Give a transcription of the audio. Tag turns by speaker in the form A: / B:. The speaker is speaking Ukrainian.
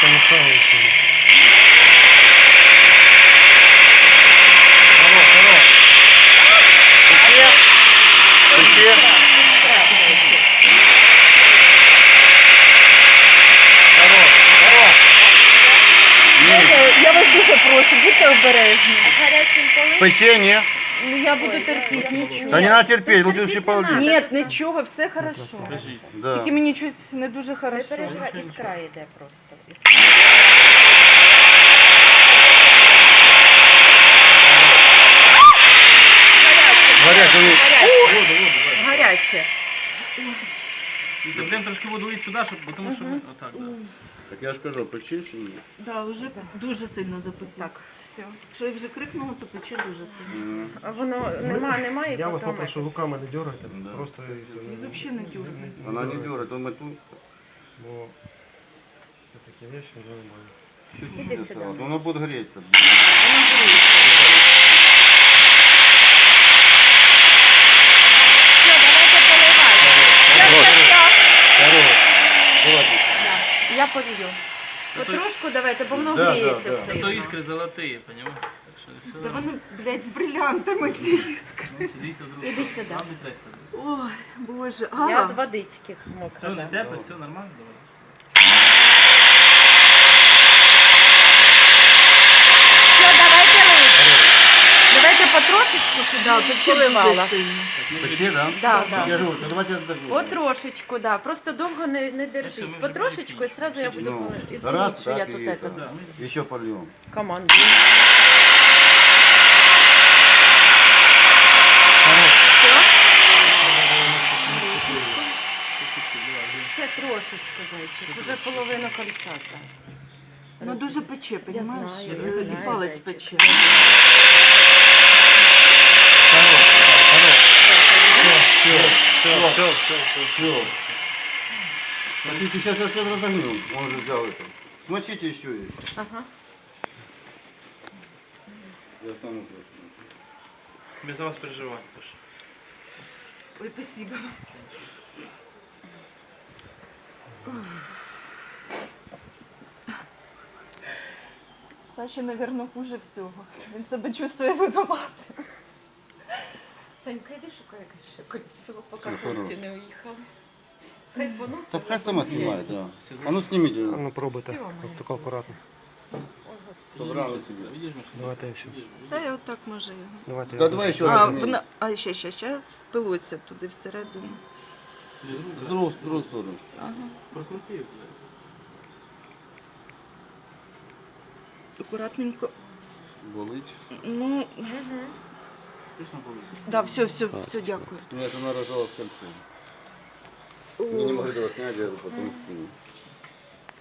A: Хорош, хорош. Пусти. Хорош, хорош. Ні.
B: Я вас дуже прошу, будьте обережні.
C: Гарячим полив.
B: Ну я буду терпіти, нічого.
A: Та не треба терпіти, лучше ще полить.
B: Ні, нічого, все хорошо.
A: Да.
B: Тільки мені щось не дуже
C: Не
B: хорошо.
C: переживай, іскра йде просто. Іскра.
A: Гаряче,
D: трошки воду лити сюди, щоб, бо тому що ми отак, да.
A: Так я ж кажу, печи чи ні?
B: Да, вже дуже сильно запитав. Так, все. Якщо я вже крикнула, то пече дуже сильно.
C: А воно нема, немає.
E: Я вас
C: потім
E: попрошу руками не дергайте,
A: Да.
E: просто і.
B: І взагалі не дюрне.
A: Вона не дюрає, то ми тут
E: Бо такі вещи вже нормально.
A: чуть-чуть
C: Іди сюди.
A: осталось. Воно буде.
C: Все, давайте.
A: Давайте.
C: Я полью. Потрошку давайте, бо воно
A: Да, да,
C: гріється
A: да.
D: Та то
C: сильно.
D: Так все
B: Та вони, блядь, з брилянтами ці іскри.
D: Ну,
C: Іди сюди.
B: Ой, боже.
C: Я
B: А,
C: от водички
D: Все, не тепло, все нормально, давай.
C: Все, давайте лить.
B: давайте пече
C: Поливала.
B: дуже
A: да?
C: Да, да.
A: Я говорю, давайте я.
C: Потрошечку, да. Просто довго не, не держіть. Потрошечку і сразу я буду
A: Ну,
C: извините,
A: раз,
C: що я
A: так
C: тут
A: і
C: это
A: это.
D: Да,
A: Еще польем.
C: командую. Ще трошечку, зайчик. Уже половина кольця. так.
B: Ну дуже пече, понімаєш?
C: знаю, я знаю,
B: палець
C: зайчик.
B: пече.
A: Все, все, все, все. Хотите, сейчас я все разогну. Он уже взял это. Смочите еще есть.
C: Ага.
A: Я сам просто.
D: Без вас переживаю. тож.
B: Ой, спасибо. Саші, мабуть, хуже всього. Він себе чувствує винуватим.
C: Санька, йди шукай якесь ще кольцо, поки
A: Все,
C: хлопці не уїхали. Хай поносить.
A: Да пускай сама снимает, да. А ну снимите.
E: А ну пробуйте.
C: Всё,
E: От тако акуратно.
A: Собрали.
E: Давайте я ще.
B: Та я отак може його.
E: Давайте
A: Да
E: я.
A: давай еще
B: А,
A: раз.
B: вона... а ще, ще, ще пилуться туди всередину.
A: В другую сторону.
D: Прокрути, блядь.
B: Акуратненько.
A: Болить.
B: Ну,
C: Мгм.
D: Болить.
B: да, все, все, все, дякую.
A: У меня жена рожала с кольцом. Мне не могли этого снять, я потом сниму.